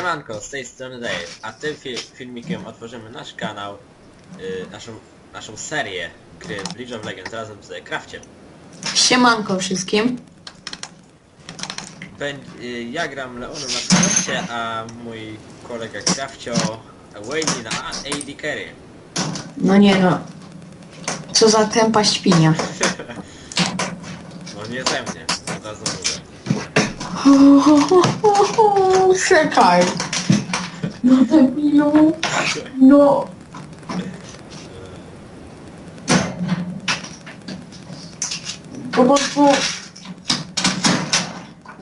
Siemanko, z tej strony Dave, a tym fi filmikiem otworzymy nasz kanał, y, naszą, naszą serię gry Bridge of Legends razem z Crafciem. Siemanko wszystkim. Bę y, ja gram Leonem na Crafcie, a mój kolega Crafcio Wayne na AD Carry. No nie no. Co za tempa śpinia. No nie ze mnie, od razu mówię. Czekaj. No debilu. No. Po prostu...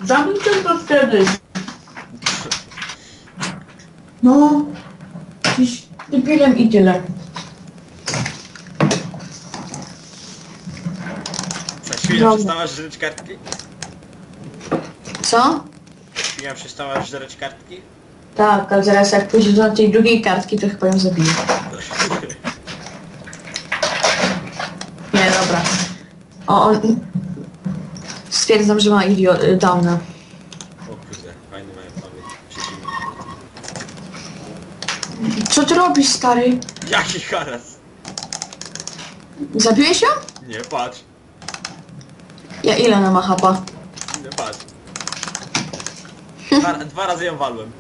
Zamknę to wtedy. No. Jesteś debilem i tyle. Za chwilę Dobra. przestałaś żreć kartki? Co? Chwilę przestałaś żreć kartki? Tak, a zaraz jak pójdziesz do tej drugiej kartki, to chyba ją zabiję. Nie, dobra. O, on... Stwierdzam, że ma idiot... y, downa. O kurde, fajny mają pamięć. Przeciwnik. Co ty robisz, stary? Jaki haras? Zabiłeś ją? Nie patrz, Ja ile ona ma hapa? nie patrz. Dwa, dwa razy ją walłem.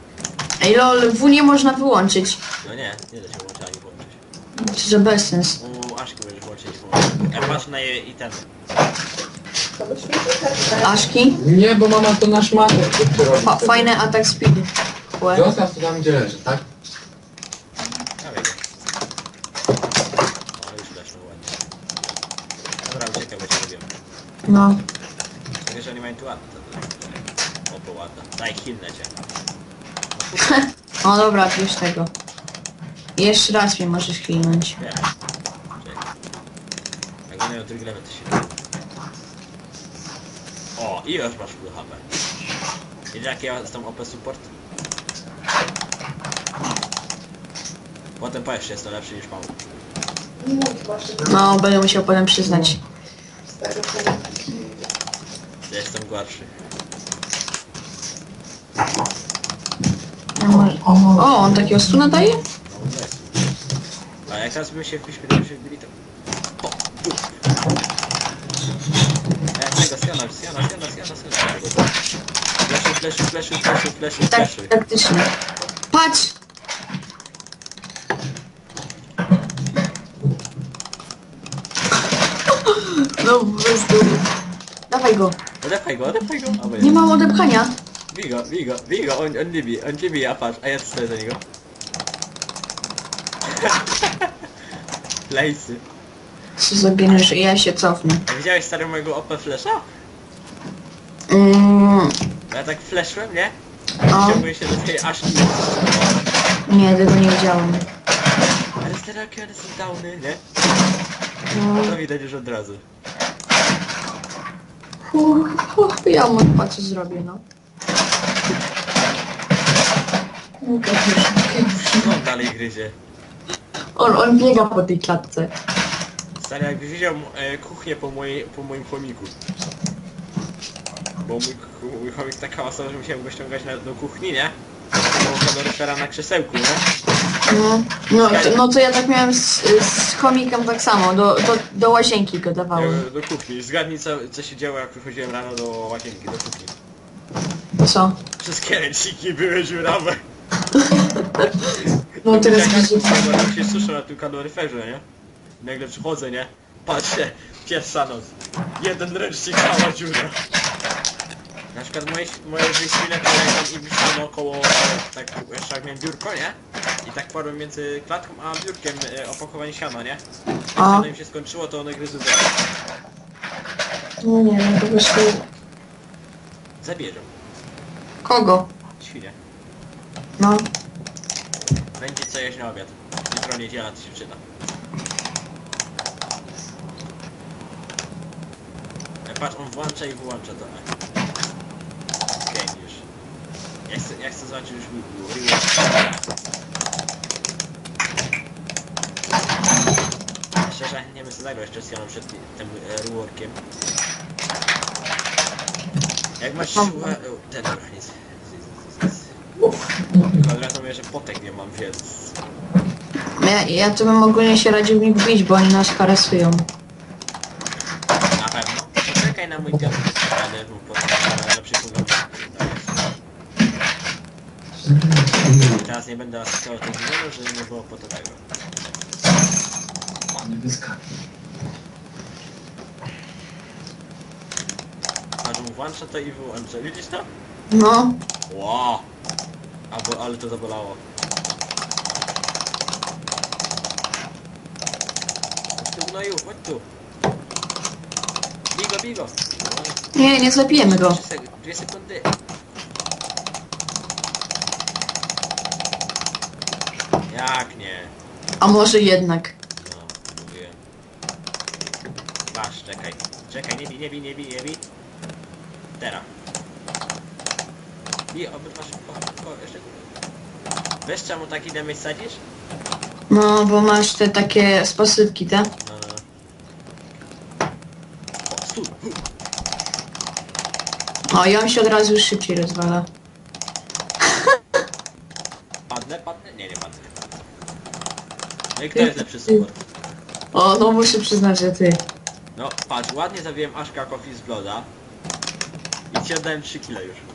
Ej lol, W nie można wyłączyć. No nie, nie da się włączyć ani włączyć. Co za bezsens. U Aszki będziesz włączyć włączyć. E, patrz na jej itemy. Aszki? Nie, bo mama to nasz matek. Fa fajny atak speed. Łe. Zostaw to tam gdzie leży, tak? Ja wiem. O, już weszło ładnie. Dobra, uciekaj, bo cię lubię. No. Wiesz, oni mają tu ładne, to O, to ładne. Daj, hilnę cię. O dobra, już tego. Jeszcze raz mnie możesz chwilnąć. Nie. Czekaj. Jak będę miał trój to się O, i już masz full HP. Wiesz jaki ja jestem OP support? Potem powiesz, że jestem lepszy niż Paweł. No, będę musiał potem przyznać. Ja jestem gorszy. Ja może... O, on takiego stuna daje? A jak teraz bym się wpiśli, to by się wbili to... Po, tu. E, tego, Siona, Siona, Siona, Siona, Siona. Fleszu, fleszu, fleszu, fleszu, fleszu, Tak, fleszu. taktycznie. Patrz! No, bez dumy. Dawaj go. Odepchaj go, odepchaj go. O, Nie mam odepchania. Wigo, Wigo, Wigo, on, on nie bije, on nie bije, a patrz, a ja stoję za niego. Lejsy. Co za geniusz, ja się cofnę. A widziałeś stary mojego OP flesza? Mm, Ja tak fleszłem, nie? O. Się do tej aszki. nie, tego nie widziałem. Ale stary, jakie one są downy, nie? No, To widać już od razu. hu, hu, ja mu co zrobię, no. No. No dalej gryzie. On, on biega po tej klatce. Stary, jakbyś widział e, kuchnię po, mojej, po moim chomiku. Bo mój, ku- mój chomik tak hałasował, że musiałem go ściągać na, do kuchni, nie? Do kaloryfera na krzesełku, nie? No, no, to, no to ja tak miałem z, z komikiem tak samo, do, do, do łazienki go dawałem. Do, do kuchni. Zgadnij co, co się działo jak wychodziłem rano do łazienki, do kuchni. Co? Wszystkie ręczniki były dziurawe. No teraz jak, widzę. jak, jak się suszę na tym kaloryferze, nie? Nagle przychodzę, nie? Patrzę, pierwsza noc. Jeden ręcznik, cała dziura. Na przykład moje, moje wyświnę to jak tam i wyświnę około, e, tak, jeszcze jak miałem biurko, nie? I tak kładłem między klatką a biurkiem e, opakowanie siana, nie? Jak A. siano im się skończyło, to one gryzły dalej. No nie wiem, po prostu... Zabierzą. Kogo? Świnie. No. Będzie co jeść na obiad. Jutro niedziela to się przyda. E, Patrz, on włącza i wyłącza to. Geniusz. Ja chcę, ja chcę zobaczyć już reward. Szczerze, nie wiem co zagrał jeszcze z Janą przed tym e, reworkiem. Jak masz No. siłę... e, Ten, dobra, nic. Razu mówię, że potek nie mam, więc... Ja, ja to bym ogólnie się radził w nich bić, bo oni nas haresują. Na pewno. Poczekaj na mój piąty ale był potem na lepszy pogląd. Teraz nie będę was chciał o tym mówił, żeby nie było potowego. O, nie wyskakuje. A mu włącza to i wyłącza. Widzisz to? No, Wow. Albo, ale to zabolało. Chodź tu, gnoju, chodź tu. Bigo, bigo. nie, nie zabijemy go. Trzy sek- Dwie sekundy. Jak nie? A może jednak. No, mówiłem. Masz, czekaj. Czekaj, nie bij, nie bij, nie bij, nie bij. Teraz. Bij obydwa szybko, szybko, Wiesz czemu taki damage sadzisz? No, bo masz te takie sposobki, te? No, no. O, stój! O, i on się od razu już szybciej rozwala. Padnę, padnę? Nie, nie padnę. No i kto jest lepszy support? O, no muszę przyznać, że ty. No, patrz, ładnie zabiłem Ashka Coffee z Bloda. I ci oddałem 3 kile już.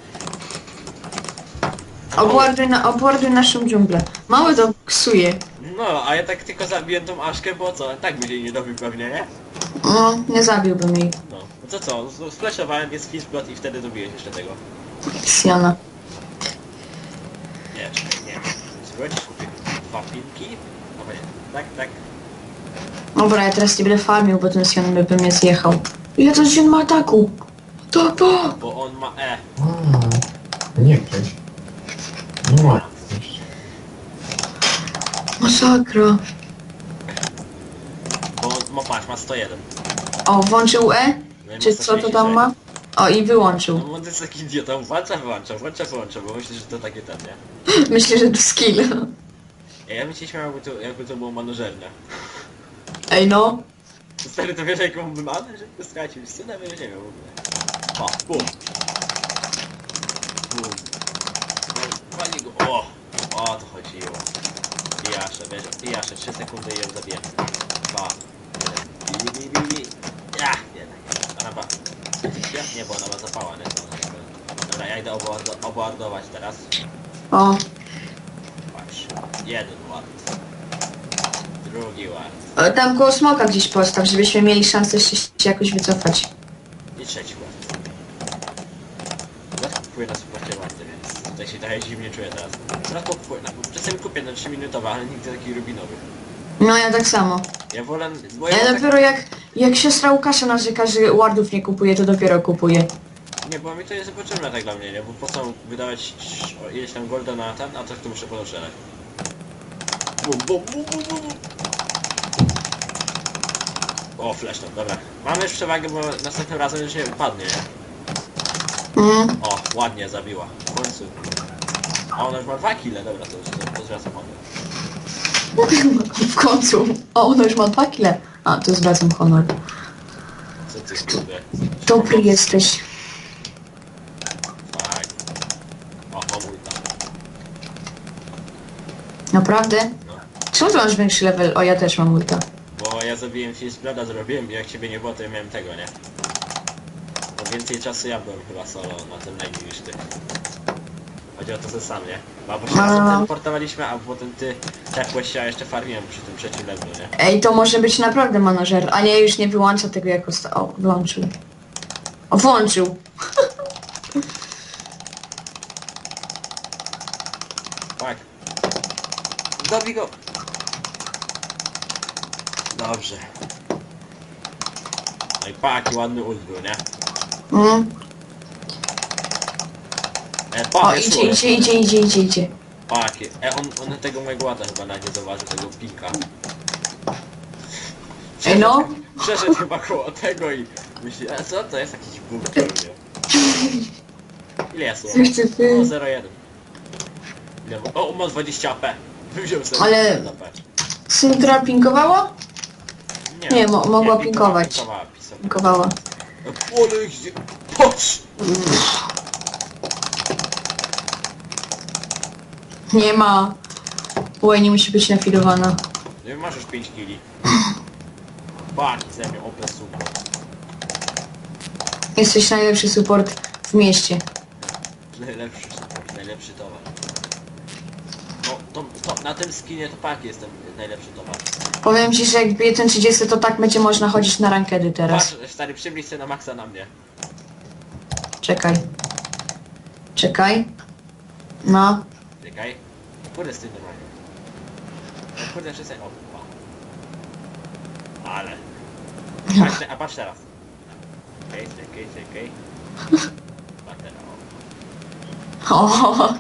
Obładuj, na, obładuj naszą dżunglę. Mały to ksuje. No, a ja tak tylko zabiłem tą Ashkę, bo co? Tak by się nie dobił pewnie, nie? No, nie zabiłbym jej. No, no to co? No, Splashowałem, jest Fizzblot i wtedy dobiłeś jeszcze tego. Siana. Nie, czekaj, nie. Zwróć, kupię dwa pinki. No nie, tak, tak. Dobra, ja teraz nie będę farmił, bo ten Sian by, mnie zjechał. Ja to Sian ma ataku. To, to. Bo on ma E. A, nie. No ładnie. Masakra. Bo ma, patrz, ma 101. O, włączył E? No i Czy co to tam ma? O, i No wyłączył. bo on jest taki idiota, włącza, wyłącza, włącza, wyłącza, bo myślę, że to takie ten, nie? Myślę, że to skill. Ej, Ja bym się śmiał, jakby to, jakby to było manożerne. Ej no. Stary, to wiesz jaką bym manę, żeby stracił? Scena nie wiem w ogóle. O, bum. Bum. No, go. O! O, to chodziło. Pijasze, bierze. Pijasze, 3 sekundy i ją zabiję. Dwa. Jeden. Bili, bili, bili. Ja! Jednak. Ona ma... Ja? Nie, bo ona ma zapała, nie? Dobra, ja idę oboardować teraz. O. Patrz. Jeden ward. Drugi ward. E, Tam koło smoka gdzieś postaw, żebyśmy mieli szansę się, się jakoś wycofać. I trzeci ward. Teraz kupuję na supporcie tutaj się trochę dziwnie czuję teraz. Teraz na, czasem kupię na 3 minutowe, ale nigdy takich rubinowych. No ja tak samo. Ja wolę, bo ja Ja tak, dopiero jak, jak siostra Łukasza narzeka, że wardów nie kupuje, to dopiero kupuje. nie, bo mi to jest niepotrzebne tak dla mnie, nie? Bo po co wydawać ileś tam golda na ten, a to to muszę ponoszeć. Bum, bum, bum, bum, bum. bum. O, flash tam, dobra. Mamy już przewagę, bo następnym razem już nie upadnie, nie? Mm. O, ładnie zabiła. W końcu. A ona już ma dwa kile, dobra, to już to, to zwracam honor. W końcu. O, ona już ma dwa kile. A, to zwracam honor. Co ty kurde? Dobry jesteś. Fajnie. O, mam ulta. Naprawdę? No. Czemu ty masz większy level? O, ja też mam ulta. Bo ja zabiłem Fizzblada, zrobiłem i jak ciebie nie było, to ja miałem tego, nie? Bo więcej czasu ja byłem chyba solo na tym live niż ty. Chodzi o to, że sam, nie? Bo bo się razem teleportowaliśmy, a potem ty tepłeś się, a jeszcze farmiłem przy tym trzecim levelu, nie? Ej, to może być naprawdę manażer. A nie, już nie wyłącza tego jako sta... O, wyłączył. O, włączył. Tak. Dobij go! Dobrze. No i paki, ładny ult był, nie? Mm. E, O, idzie, idzie, idzie, idzie, idzie, idzie. Paki. E, on, on tego mojego łata chyba nawet nie zauważył, tego pinka. Ej, no. Przeszedł chyba koło tego i myśli, a co to jest jakiś bóg pewnie. Ile ja słowa? Ty, ty. O, 0,1. Ile ma? O, ma 20 AP. Wziął sobie Ale- 20 AP. Syndra? Nie, mo- mogła pinkować. Pinkowała, pisała. Pinkowała. Ole, gdzie... Patrz! Nie ma. Wayne musi być nafidowana. Nie masz już 5 kili. Baki ze mnie, OP super. Jesteś najlepszy support w mieście. Najlepszy support, najlepszy towar. Na tym skinie to paki jestem najlepszy towar. Powiem ci, że jak bije ten 30, to tak będzie można chodzić na rankedy teraz. Patrz, stary, przybliż się na maksa na mnie. Czekaj. Czekaj. No. Czekaj. Kurde, stój normalnie. No kurde, przestań. O, wow. Ale. Patrz, te- a patrz teraz. Okej, czekaj, czekaj. Patrz teraz, o. O.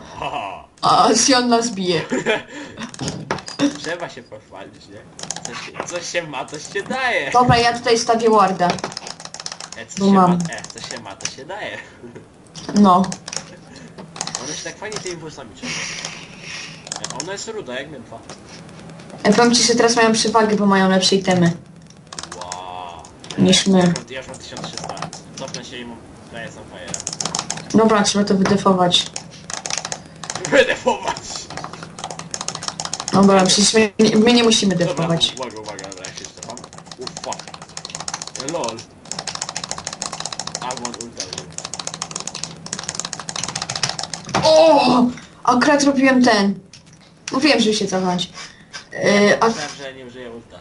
a Sion nas bije. Trzeba się pochwalić, nie? Coś się, coś się ma, coś się daje. Dobra, ja tutaj stawię warda. E, Tu się mam. ma, e, coś się ma, to się daje. No. Ona się tak fajnie tymi impulsami trzyma. E, Ona jest ruda, jak miętwa. Ja powiem ci, że teraz mają przewagę, bo mają lepsze itemy. Wow. Niż my. Ja już mam- Ja już mam 1300. Cofnę się i mam... Daję sam fajera. Dobra, trzeba to wydefować. Wydefować! Dobra, przecież my, nie- my nie musimy Dobra, defować. uwaga, uwaga, dobra, jak się cofam. Uff, fuck. E, Lol. Almond ulta. O! Akurat robiłem ten. Mówiłem, żeby się cofnąć. Yy, ak Myślałem, że nie użyję ulta.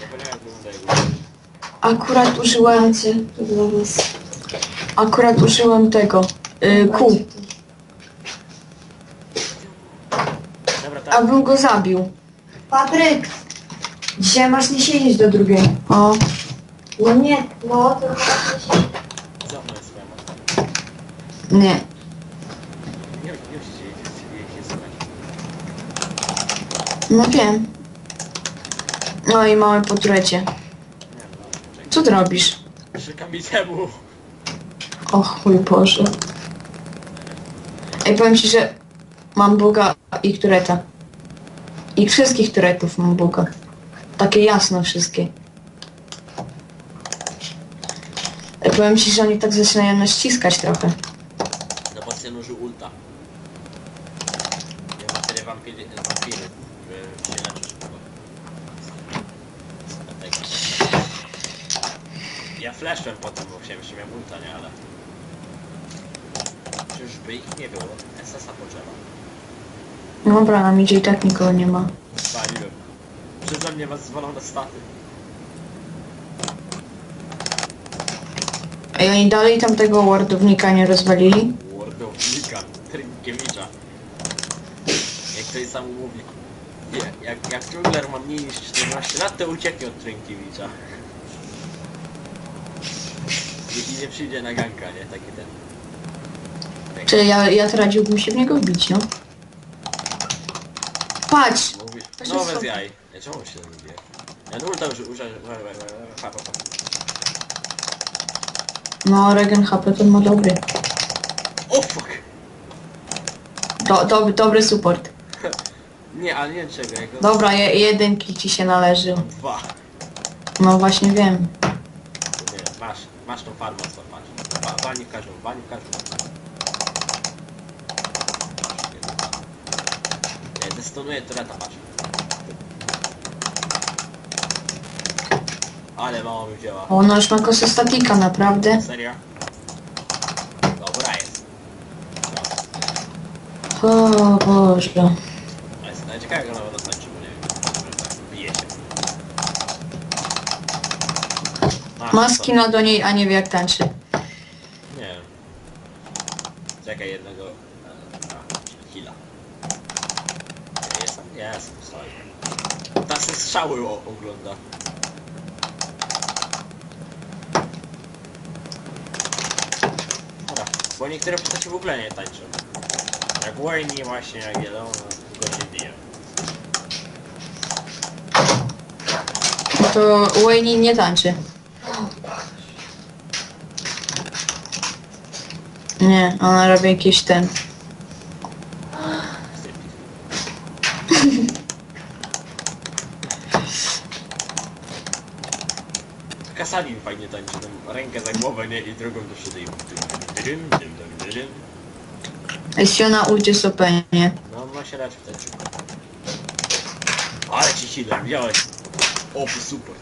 Zapomniałem jak wygląda jego ult. akurat użyłem... Dla was. Akurat użyłem tego. Yy, Q. Dobra, A tak. bym go zabił. Patryk! Dzisiaj masz nie siedzieć do drugiej. O. No nie, no to nie. Nie. Nie, nie jej się słuchać. No wiem. No i mamy po turecie. Nie, no, czekaj. Co ty robisz? Szukam mi temu. O chuj Boże. Ej, powiem ci, że mam buga i tureta. I wszystkich turetów mam buga. Takie jasne wszystkie. Ej, powiem ci, że oni tak zaczynają nas ściskać trochę. No bo ulta. Nie ma tyle wampiry, wampiry, że się. Ja flashłem potem, bo chciałem jeszcze miałem ulta, nie, ale... Czyżby ich nie było? SS-a potrzeba. Dobra, na midzie i tak nikogo nie ma. Spaliłem. Przeze mnie was zwalą na staty. Ej, oni dalej tamtego wardownika nie rozwalili? Wardownika, Trynkiewicza. Jak ktoś sam mówi. Jak, jak, jak Jungler ma mniej niż 14 lat, to ucieknie od Trynkiewicza. I, I nie przyjdzie na ganka, nie? Taki ten. Czy ja, ja to radziłbym się w niego wbić, no? Patrz! No bez jaj. Ja czemu się nie lubię? Ja no ulta już użyłem. No, Regen HP to ma dobry. O fuck! Do, do, dobry support. Nie, ale nie wiem czego, jako Dobra, je, jeden kill ci się należy. dwa. No właśnie wiem. Nie, masz, masz tą farmę, co masz. Ba, bani w każdą, bani w każdą. Nie, zestonuję tureta, patrz. Ale mało mi wzięła. Ona już ma kosę statika, naprawdę. Serio? Dobra jest. O Boże. Ale jest najciekawe, jak ona będą tańczy, bo nie wiem. tak Bije się. Masz, Maski na do niej, a nie wie jak tańczy. Nie wiem. Czekaj jednego... e, A, hila. Jestem? Jestem, stoi. Strzały o, ogląda. Dobra, bo niektóre postacie w ogóle nie tańczą. Jak Wayne właśnie, jak no tylko się bije. To Wayne nie tańczy. Nie, ona robi jakiś ten. Kasadin fajnie tańczy, tam rękę za głowę, nie? I drugą do szydy. i dym, dym, dym, dym, dym, dym. Ej, Siona ujdzie sobie, nie? No, ma się leczy wtedy. Ale ci healer, wziąłeś. O, super.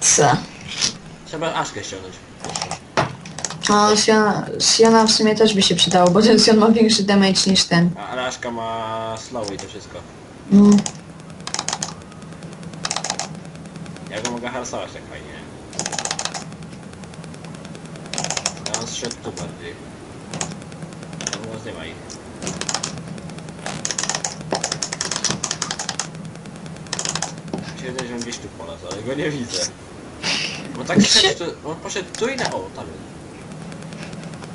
Co? Trzeba Aszkę ściągnąć. No, Siona, Siona w sumie też by się przydało, bo ten Sion ma większy damage niż ten. A Aszka ma slow i to wszystko. No. Ja go mogę harsować tak fajnie. Ja on zszedł tu bardziej. No, u nas nie ma ich. Się wydaje, że on gdzieś tu polas, ale go nie widzę. Bo tak szedł, tu, on poszedł tu i na... O, tam jest.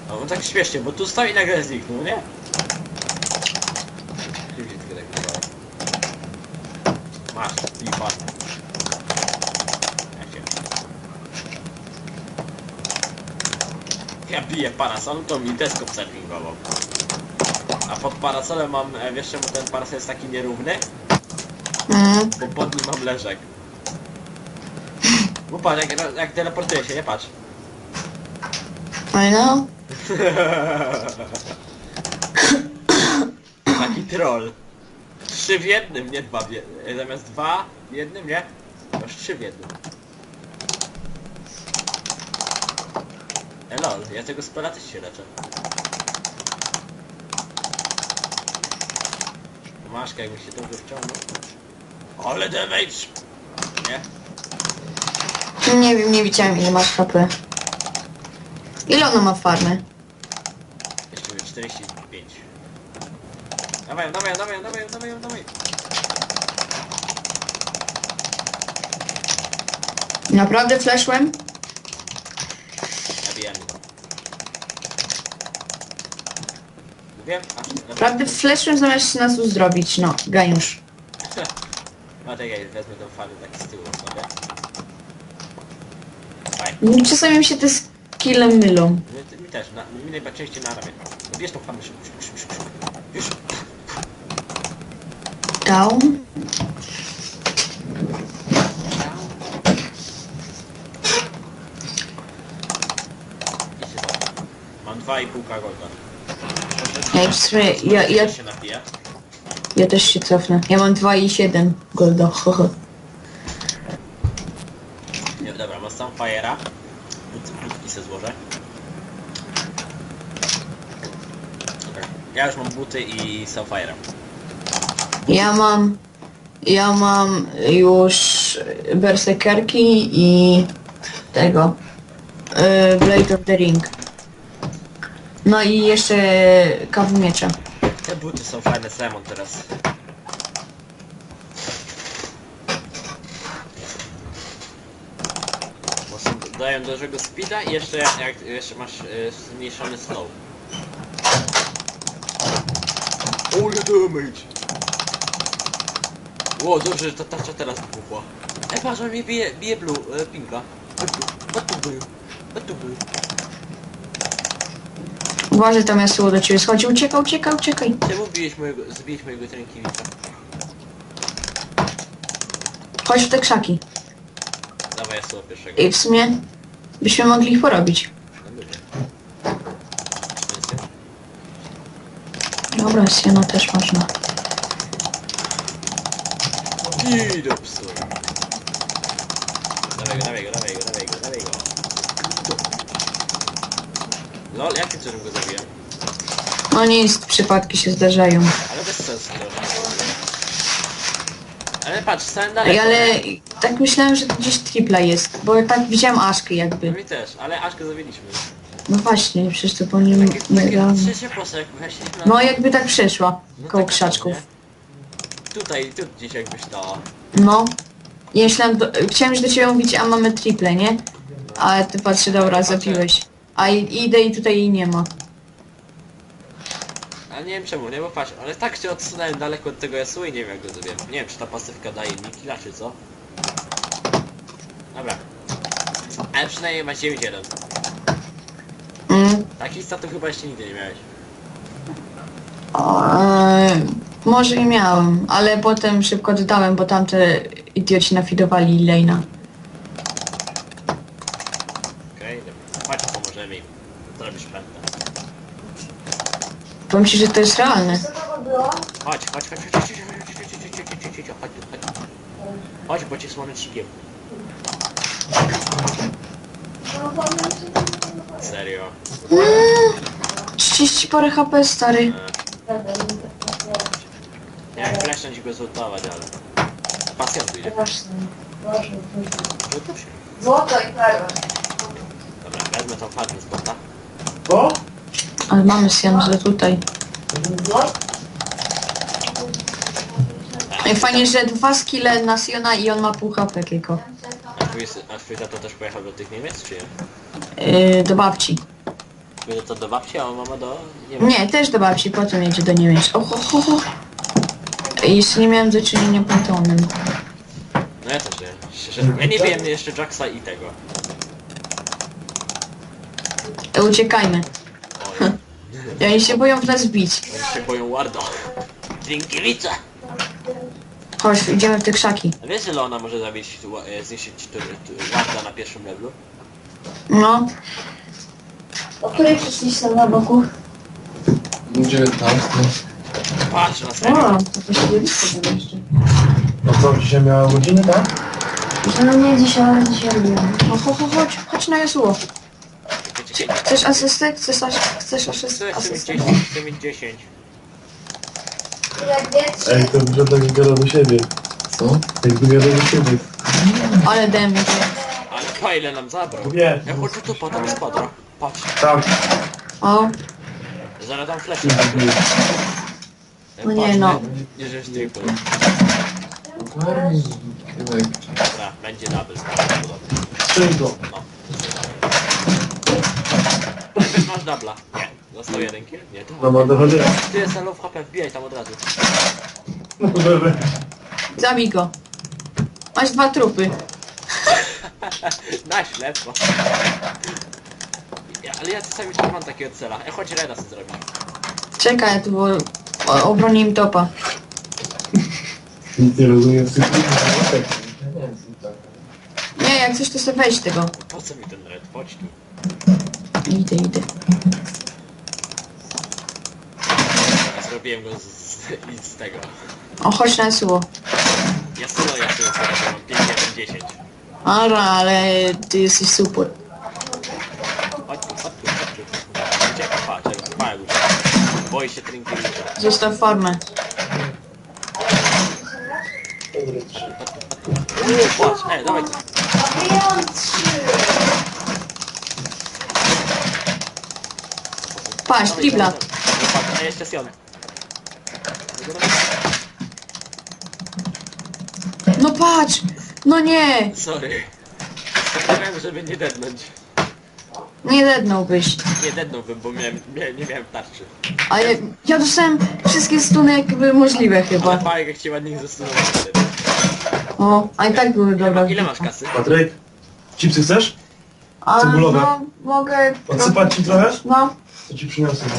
A on tak śmiesznie, bo tu stoi i nagle zniknął? Nie widzę tylko tak wygląda. Masz, lipa. Ja cię. Ja biję parasolem, to mi deską surfingową. A pod parasolem mam, e, wiesz czemu ten parasol jest taki nierówny? Mm. Bo pod nim mam leżek. Bo patrz, jak, jak teleportuję się, nie patrz. I know. Taki troll. Trzy w jednym, nie dwa w jednym. Zamiast dwa w jednym, nie? Masz trzy w jednym. E lol, ja tego też się leczę. Maszka jakby się dobrze wciągnął. Ale damage! Nie? Nie wiem, nie widziałem ile masz HP. Ile ona ma farmy? Jeszcze 45. Dawaj, ją, dawaj, ją, dawaj, ją, dawaj, ją, dawaj, ją, dawaj. Naprawdę flashłem? Wiem, aż... Naprawdę flashłem zamiast nas uzdrowić, no, gajusz. No ja wezmę tą falę tak z tyłu sobie. Fajnie. No, Czasami mi się te skille mylą. Mi, mi też, na, mi najczęściej na ramię. No bierz tą falę szybko, szybko, szybko, szybko. Już. Down. Idźcie tam. Mam 2,5 golda. Ej, w sumie, ja, ja, ja też się cofnę. Ja mam 2,7 golda, haha. Nie, dobra, sam fire'a. But, butki se złożę. Ja już mam buty i Sunfire'a. Ja mam... Ja mam już berserkerki i tego. y, Blade of the Ring. No i jeszcze kawu miecza. Te buty są fajne, Simon teraz. Bo są, dają dużego speeda i jeszcze jak jeszcze masz y, zmniejszony slow. Ole damage! Ło, dobrze, że ta tarcza teraz wybuchła. Ej, patrz, on mi bije, bije blue, e, pinka. Chodź tu, chodź tu był. Chodź tu był. Uważaj, tam jasło do ciebie schodzi. Uciekaj, uciekaj, uciekaj. Czemu biłeś mojego, zbiłeś mojego trękiewicza? Chodź w te krzaki. Dawaj, ja sobie pierwszego. I w sumie byśmy mogli ich porobić. No? Dobra, Siena też można. I do psu. Dawaj go, dawaj go, dawaj go, dawaj go, dawaj go. Lol, jakim cudem go zabiłem? No nic, przypadki się zdarzają. Ale bez sensu trochę. Ale patrz, stałem daleko. Ej, ale tak myślałem, że to gdzieś tripla jest, bo tak widziałem Aszkę No jakby. mi też, ale Aszkę zabiliśmy. No właśnie, przecież to po nim Takie, mega... takie trzecie posa, jak weszliśmy na... No jakby tak przeszła, No koło tak, krzaczków. nie? Tutaj, tu gdzieś jakbyś dała. No. Ja myślałem, do, chciałem już do ciebie mówić, a mamy triple, nie? Ale ty patrzy, dobra, zabiłeś. A i- idę i tutaj jej nie ma. Ale nie wiem czemu, nie? Bo patrz, ale tak się odsunąłem daleko od tego Yasuo i nie wiem jak go zrobiłem. Nie wiem czy ta pasywka daje mi killa czy co? Dobra. Ale przynajmniej ma 9-1. Mm. Takich statów chyba jeszcze nigdy nie miałeś. O, e, może i miałem, ale potem szybko dodałem, bo tamte idioci nafidowali Lejna. Okej, dobra. Chodź, pomożemy im. Zrobisz pętę. Powiem ci, że to jest realne. Chodź, chodź, chodź, chodź, chodź, chodź, chodź, chodź, chodź, chodź, chodź, chodź, chodź, tu, chodź. Chodź, bo cię słonecznikiem. No. Serio. Mm, 30 parę HP, stary. Jak kleszcząć go zlutować, ale... Pacjent Boże. Rzutuj się. Złoto i perła. Dobra, wezmę tą farmę z bota. Co? Ale mamy Siamsa tutaj. I fajnie, że dwa skille na Siona i on ma pół HP tylko. A twój, sy- a twój tato też pojechał do tych Niemiec, czy nie? Yy, do babci. Twój tato do babci, a mama do Niemiec. Nie, też do babci, potem jedzie do Niemiec. O, ho, ho, Jeszcze nie miałem do czynienia panteonem. No ja też nie. Szczerze, ja nie wiem jeszcze Jacksa i tego. Uciekajmy. Ja oni się boją w nas bić. oni się boją Warda. Drinkiewicza! Chodź, idziemy w te krzaki. A wiesz, ile ona może zabić, tu- e, zniszczyć tu- tu- Warda na pierwszym levelu? No, O której przyszliście na boku? 19. Patrz na o, serio. to się nie wyszło jeszcze. No co, dzisiaj miała godziny, tak? No nie dzisiaj, ale dzisiaj robiłam. No, cho, cho, chodź, chodź na Jasuło. Chcesz asystę? Chcesz, as chcesz asyst Chcę, mieć asystę? 10, chcę mieć 10. Jak wiecie, Ej, to wygląda jak gada do siebie. Co? Jakby gada do siebie. Ale damage. Ale ile nam zabrał. Nie. Ja chodź tu, potem jest padra. Patrz, Tak. O, zaraz dam flash. No nie, no. Nie, że ty Dobra, będzie double. Strzeń go. No. Masz dubla. Nie. Został jeden kill? Nie, to No ma dochodzenie. Ty jest na low HP, wbijaj tam od razu. No dobra. zabij go. Masz dwa trupy. Na ślepo. Ja, ale ja czasami też mam takiego cela. E, chodź Reda sobie zrobić. Czekaj, ja tu bo, o, obronię im topa. Nic nie rozumiem w tych Nie, jak chcesz to sobie weź tego. Po co mi ten red? Chodź tu. Idę, idę. Zrobiłem go z, z, z tego. O, chodź na Jasuło. Ja solo, ja solo, ja mam 5, 1, 10. Ara, ale ty jesteś super. Chodź tu, chodź tu, chodź tu. Ucieka, pa, czego, pa, już. Boi się Trinkiericza. Zostaw farmę. Patrz, e, dawaj tu. Dawaj, dawaj. Patrz, a jeszcze Sion. No patrz! No nie! Sorry. Stawiałem, żeby nie dednąć. Nie dednąłbyś. Nie dednąłbym, bo miałem, miałem, nie miałem tarczy. Ale ja dostałem wszystkie stuny jakby możliwe Ale chyba. Pajek jak cię ładnie zastunował wtedy. O, a i tak były Ile, dobra. ma, ile masz kasy? Patryk, chipsy chcesz? A, cebulowe? no, mogę... Odsypać ci trochę? No, 是不是要死？